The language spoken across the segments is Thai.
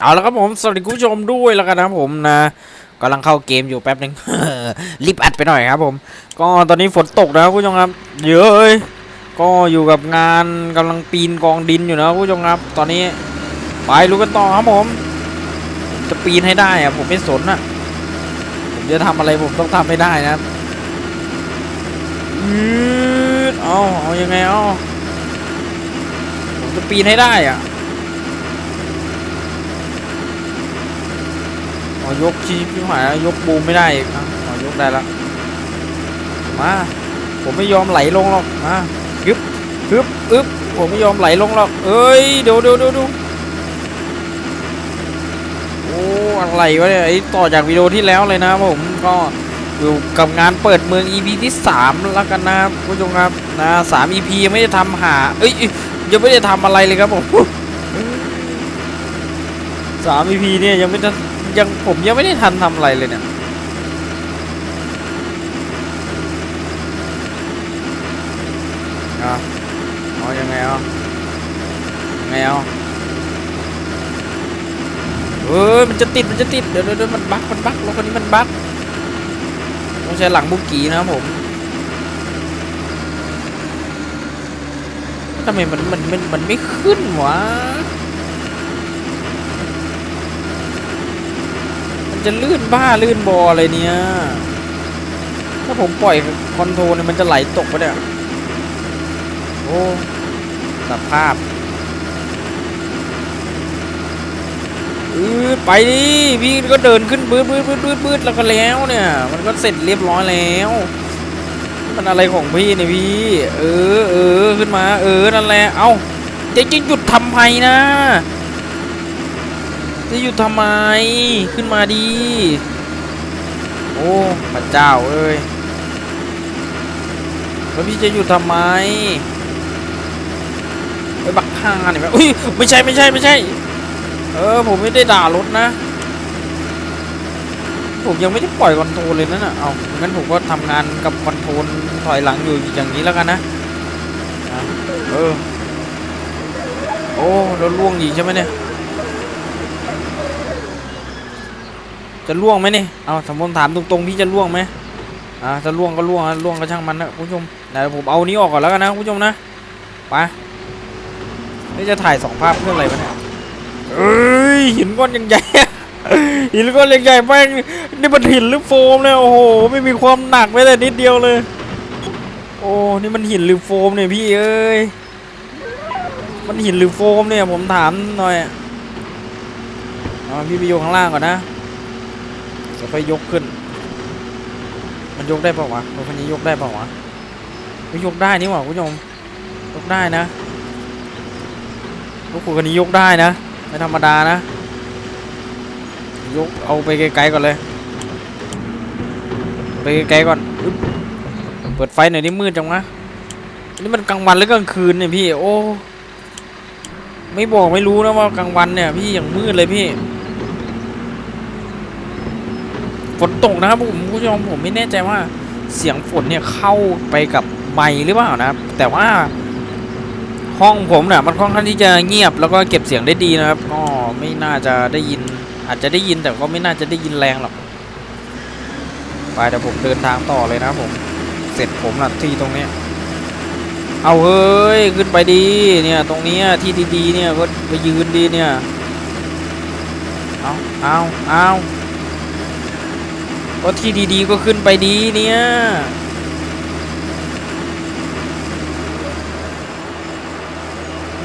เอาละครับผมสวัสดีคุณผู้ชมด้วยแล้วกันนะผมนะกำลังเข้าเกมอยู่แป๊บนึงรีบอัดไปหน่อยครับ ผม ก็ตอนนี้ฝนตกนะคุณผู้ชมครับ เยอะเลยก็อยู่กับงานกำลังปีนกองดินอยู่นะคุณผู้ชมครับ ตอนนี้ไปรู้กันต่อครับผม จะปีนให้ได้อะผมไม่สนอะผมจะทำอะไรผมต้องทำให้ได้นะอืดเอาเอายังไงเอาผมจะปีนให้ได้อะ อ๋อยกชีพพี่หมายยกบูมไม่ได้อีกอะอ๋อยกได้แล้วมาผมไม่ยอมไหลลงหรอกมายึบยึบอึบผมไม่ยอมไหลลงหรอกเอ้ยเดี๋ยวเดี๋ยวเดี๋ยวดี๋ยวโอ้อะไรวะเนี่ยไอต่อจากวิดีโอที่แล้วเลยนะผมก็อยู่กับงานเปิดเมือง EP ที่ 3 แล้วกันนะครับผู้ชมครับนะสาม EP ยังไม่ได้ทำหายเอ้ยยังไม่ได้ทำอะไรเลยครับผมสาม EP เนี่ยยังไม่ได้ ยังผมยังไม่ได้ทันทำอะไรเลยเนี่ยเอาเอายังไงเอายังไงเอาเอ้ยมันจะติดมันจะติดเดี๋ยวเดี๋ยวเดี๋ยวมันบั๊กมันบั๊กรถคันนี้มันบั๊กต้องใช้หลังบุกีนะครับผมทำไมมันมันมันมันไม่ขึ้นวะ มัน จะลื่นบ้าลื่นบออะไรเนี่ย ถ้าผมปล่อยคอนโทรเนี่ยมันจะไหลตกไปเนี่ย โอ้สภาพเออไปดิพี่ก็เดินขึ้นบืดบืดบืดบืดบืดแล้วก็แล้วเนี่ย มันก็เสร็จเรียบร้อยแล้ว มันอะไรของพี่เนี่ยพี่ เออเออขึ้นมา เออนั่นแหละ เอ้าจะจะหยุดทำไมนะ จะหยุดทำไม ขึ้นมาดี โอ้พระเจ้าเอ้ย แล้วพี่จะหยุดทำไมไอ้บักห่าเนี่ยแม่งอุ้ย ไม่ใช่ไม่ใช่ไม่ใช่ เออ ผมไม่ได้ด่ารถนะ ผมยังไม่ได้ปล่อยคอนโทรลเลยนั่นน่ะ เอางั้นผมก็ทำงานกับคอนโทรลถอยหลังอยู่อย่างนี้แล้วกันนะอะเออ โอ้ แล้วล่วงอีกใช่ไหมเนี่ย จะล่วงไหมเนี่ยเอาสมมติถามตรงๆพี่จะล่วงไหมอ่าจะล่วงก็ล่วงล่วงก็ช่างมันนะคุณผู้ชมเดี๋ยวผมเอานี้ออกก่อนแล้วกันนะคุณผู้ชมนะไปนี่จะถ่ายสองภาพเพื่ออะไรวะเนี่ยเอ้ยหินก้อนยังใหญ่หินก้อนยังใหญ่แม่งนี่มันหินหรือโฟมเนี่ยโอ้โหไม่มีความหนักแม้แต่นิดเดียวเลย โอ้นี่มันหินหรือโฟมเนี่ยพี่เอ้ยมันหินหรือโฟมเนี่ยผมถามหน่อยเอาพี่ไปโยข้างล่างก่อนนะ จะค่อยยกขึ้น มันยกได้เปล่าวะรถคันนี้ยกได้เปล่าวะไม่ยกได้นี่หว่าคุณผู้ชมยกได้นะรถคันนี้ยกได้นะไม่ธรรมดานะ ยกเอาไปไกลๆก่อนเลย ไปไกลๆก่อนอเปิดไฟหน่อยนี่มืดจังวะนนี่มันกลางวันหรือกลางคืนเนี่ยพี่ โอ้ ไม่บอกไม่รู้นะว่ากลางวันเนี่ย พี่อย่างมืดเลยพี่ ฝน ตกนะครับผมคุณผู้ชมผมไม่แน่ใจว่าเสียงฝนเนี่ยเข้าไปกับไมหรือเปล่านะครับ แต่ว่า ห้องผมเนี่ยมันค่อนข้างที่จะเงียบแล้วก็เก็บเสียงได้ดีนะครับ ก็ไม่น่าจะได้ยิน อาจจะได้ยินแต่ก็ไม่น่าจะได้ยินแรงหรอกไปเดี๋ยวผมเดินทางต่อเลยนะผมเสร็จผมละที่ตรงนี้เอาเฮ้ยขึ้นไปดีเนี่ยตรงนี้ที่ดีๆเนี่ยก็ไปยืนดีเนี่ยเอาเอาเอา ก็ที่ดีๆก็ขึ้นไปดีเนี่ย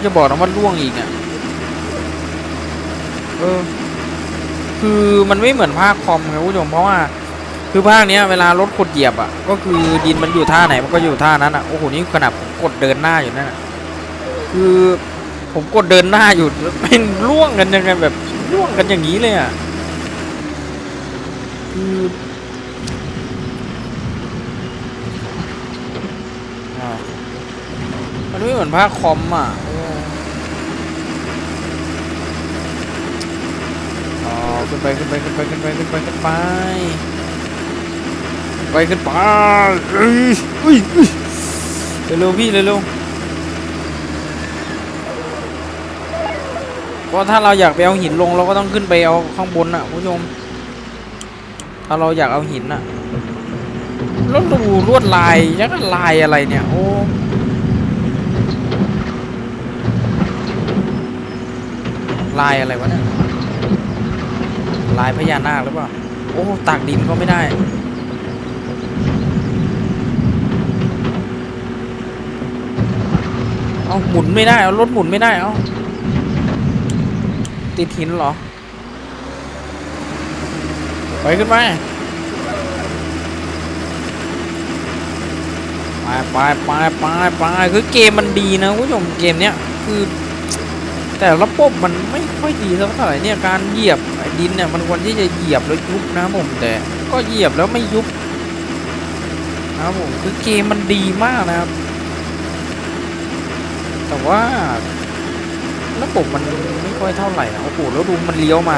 จะบอกนะว่าล่วงอีกเนี่ยเออ คือมันไม่เหมือนภาคคอมครับคุณผู้ชมเพราะว่า คือภาคเนี้ยเวลารถกดเหยียบอะ ก็คือดินมันอยู่ท่าไหนมันก็อยู่ท่านั้นอะ โอ้โห นี่ขนาดผมกดเดินหน้าอยู่นั่นอะ คือผมกดเดินหน้าอยู่เป็นล่วงกันยังไงแบบล่วงกันอย่างนี้เลยอะ คือ มันไม่เหมือนภาคคอมอะโอ้อ๋อขึ้นไปขึ้นไปขึ้นไปขึ้นไปขึ้นไปขึ้นไปไปขึ้นไปเอ้ยอุ้ยอุ้ยเร็วๆพี่เร็วๆเพราะถ้าเราอยากไปเอาหินลงเราก็ต้องขึ้นไปเอาข้างบนอะคุณผู้ชม ถ้าเราอยากเอาหินอะแล้วดูลวดลายยังลายอะไรเนี่ย โอ้ ลายอะไรวะเนี่ยลายพญานาคหรือเปล่า โอ้ตากดินก็ไม่ได้ เอาหมุนไม่ได้ เอารถหมุนไม่ได้ เอาติดหินเหรอ ไปขึ้นไปไปไปไปไปไปคือเกมมันดีนะคุณผู้ชมเกมเนี้ยคือ แต่ระบบมันไม่ค่อยดีสักเท่าไหร่เนี่ยการเหยียบดินเนี่ยมันควรที่จะเหยียบแล้วยุบนะครับผมแต่ก็เหยียบแล้วไม่ยุบนะครับผมคือเกมมันดีมากนะครับ แต่ว่าระบบมันไม่ค่อยเท่าไหร่นะโอ้โหแล้วดูมันเลี้ยวมา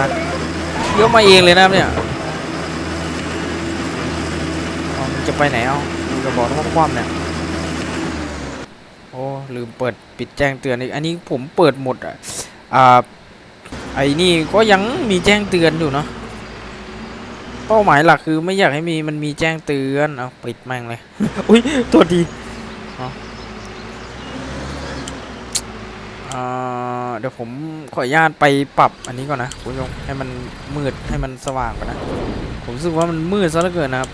เลี้ยวมาเองเลยนะครับเนี่ยมันจะไปไหนเอาจะบอกว่าคว่ำเนี่ย ลืมเปิดปิดแจ้งเตือนอีกอันนี้ผมเปิดหมดอะอ่าไอ้นี่ก็ยังมีแจ้งเตือนอยู่เนาะเป้าหมายหลักคือไม่อยากให้มีมันมีแจ้งเตือนเอาปิดแม่งเลยอุ้ยตัวดีเดี๋ยวผมขออนุญาตไปปรับอันนี้ก่อนนะคุณผู้ชมให้มันมืดให้มันสว่างก่อนนะ ผมรู้สึกว่ามันมืดซะเหลือเกินนะครับ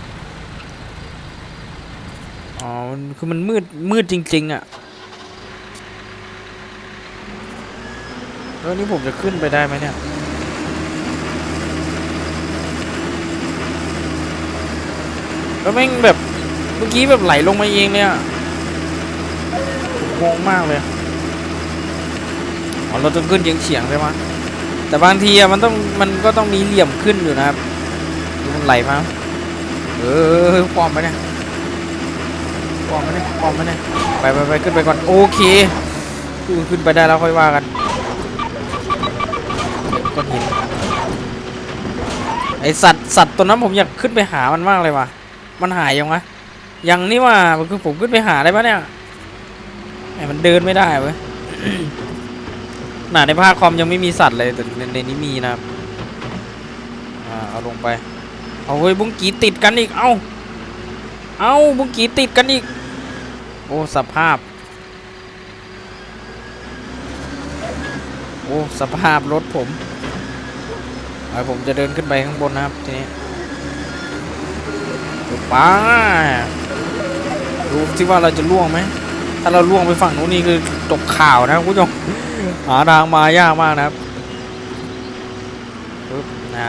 อ๋อ คือมันมืดมืดจริง ๆอะ่ะแล้วนี่ผมจะขึ้นไปได้ไหมเนี่ย แล้วแม่งแบบเมื่อกี้แบบไหลลงมาเองเลยอะผมงงมากเลยอ๋อเราต้องขึ้นเฉียงๆใช่ไหมแต่บางทีอะมันต้องมันก็ต้องมีเหลี่ยมขึ้นอยู่นะครับดูมันไหลมาเออความไปเนี่ยความไปเนี่ยความไปเนี่ยไปไปไปขึ้นไปก่อนโอเคขึ้นไปได้แล้วค่อยว่ากัน ก้อนหินไอสัตว์สัตว์ตัวนั้นผมอยากขึ้นไปหามันมากเลยว่ะ มันหายยังวะยังนี่ว่ามันคือผมขึ้นไปหาได้ปะเนี่ยไอมันเดินไม่ได้เว้ยหนาในภาคคอมยังไม่มีสัตว์เลยแต่ในในนี้มีนะครับอ่าเอาลงไปเอาเฮ้ยบุ้งกีติดกันอีก เอาเอาบุ้งกีติดกันอีก โอ้สภาพ โอ้สภาพรถผมไอผมจะเดินขึ้นไปข้างบนนะครับทีนี้ดูป้าดูที่ว่าเราจะล่วงไหมถ้าเราล่วงไปฝั่งนู้นนี่คือตกข่าวนะคุณผู้ชมหาทางมายากมากนะครับปึ๊บนะ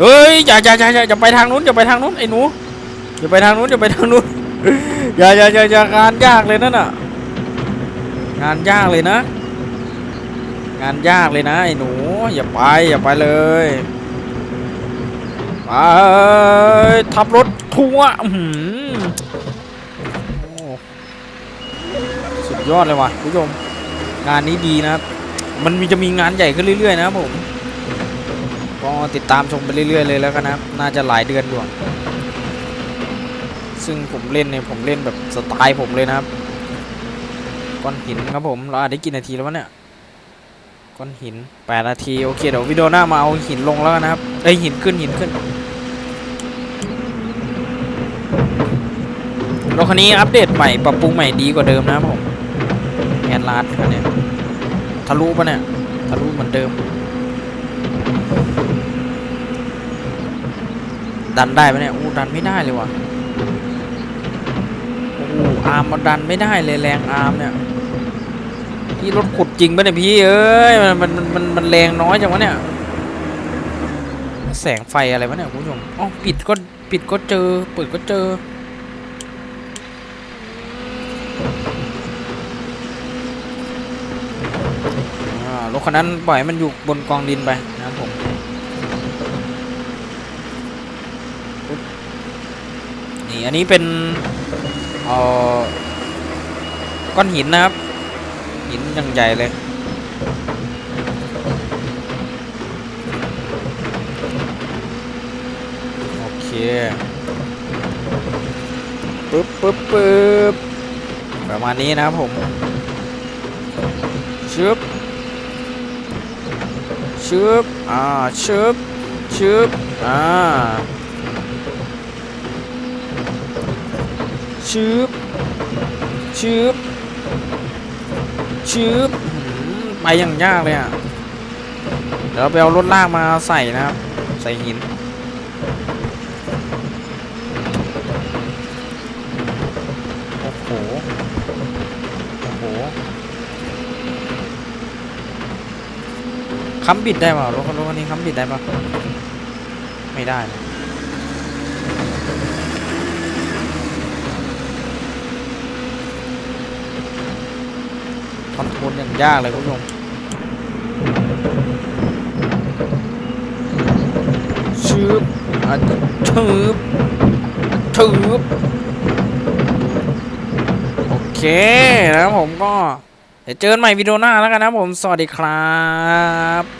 เฮ้ยอย่าอย่าอย่าอย่าอย่าไปทางนู้นอย่าไปทางนู้นไอ้หนูอย่าไปทางนู้นอย่าไปทางนู้นอย่าอย่าอย่าอย่างานยากเลยนั่นน่ะงานยากเลยนะ งานยากเลยนะไอ้หนู อย่าไปอย่าไปเลยไปทับรถทัวร์สุดยอดเลยว่ะคุณผู้ชมงานนี้ดีนะครับมันมีจะมีงานใหญ่ขึ้นเรื่อยๆนะผมก็ติดตามชมไปเรื่อยๆเลยแล้วกันนะน่าจะหลายเดือนอยู่ซึ่งผมเล่นเนี่ยผมเล่นแบบสไตล์ผมเลยนะครับก้อนหินครับผมเราอาจได้กี่นาทีแล้ววะเนี่ย ก้อนหินแปดนาทีโอเคเดี๋ยววิดีโอหน้ามาเอาหินลงแล้วนะครับเอ้ยหินขึ้นหินขึ้นรถคันนี้อัปเดตใหม่ปรับปรุงใหม่ดีกว่าเดิมนะผมแอนลาดคันเนี้ยทะลุปะเนี่ยทะลุเหมือนเดิม ดันได้ปะเนี่ยอู้ดันไม่ได้เลยว่ะโอ้อาร์มมาดันไม่ได้เลยแรงอาร์มเนี่ย พี่รถขุดจริงปะเนี่ยพี่เอ้ยมันมันมันมันแรงน้อยจังวะเนี่ย แสงไฟอะไรวะเนี่ยคุณผู้ชมอ๋อปิดก็ปิดก็เจอ เปิดก็เจอรถคันนั้นปล่อยมันอยู่บนกองดินไปนะครับผมนี่อันนี้เป็นเอ่อก้อนหินนะครับ หินย่างใหญ่เลยโอเคปึ๊บปึ๊บปึ๊บประมาณนี้นะครับผมชึบชึบอ่าชึบชึบอ่าชึบชึบ ชื้อไปอย่างยากเลยอะ เดี๋ยวเราไปเอารถลากมาใส่นะครับ ใส่หิน โอ้โห โอ้โหค้ำบิดได้เปล่ารถรถคันนี้ค้ำบิดได้ป่ะ ไม่ได้ คอนโทรลอย่างยากเลยคุณผู้ชมชืบอะชืบชืบโอเคนะผมก็เดี๋ยวเจอกันใหม่วิดีโอหน้าแล้วกันนะผม สวัสดีครับ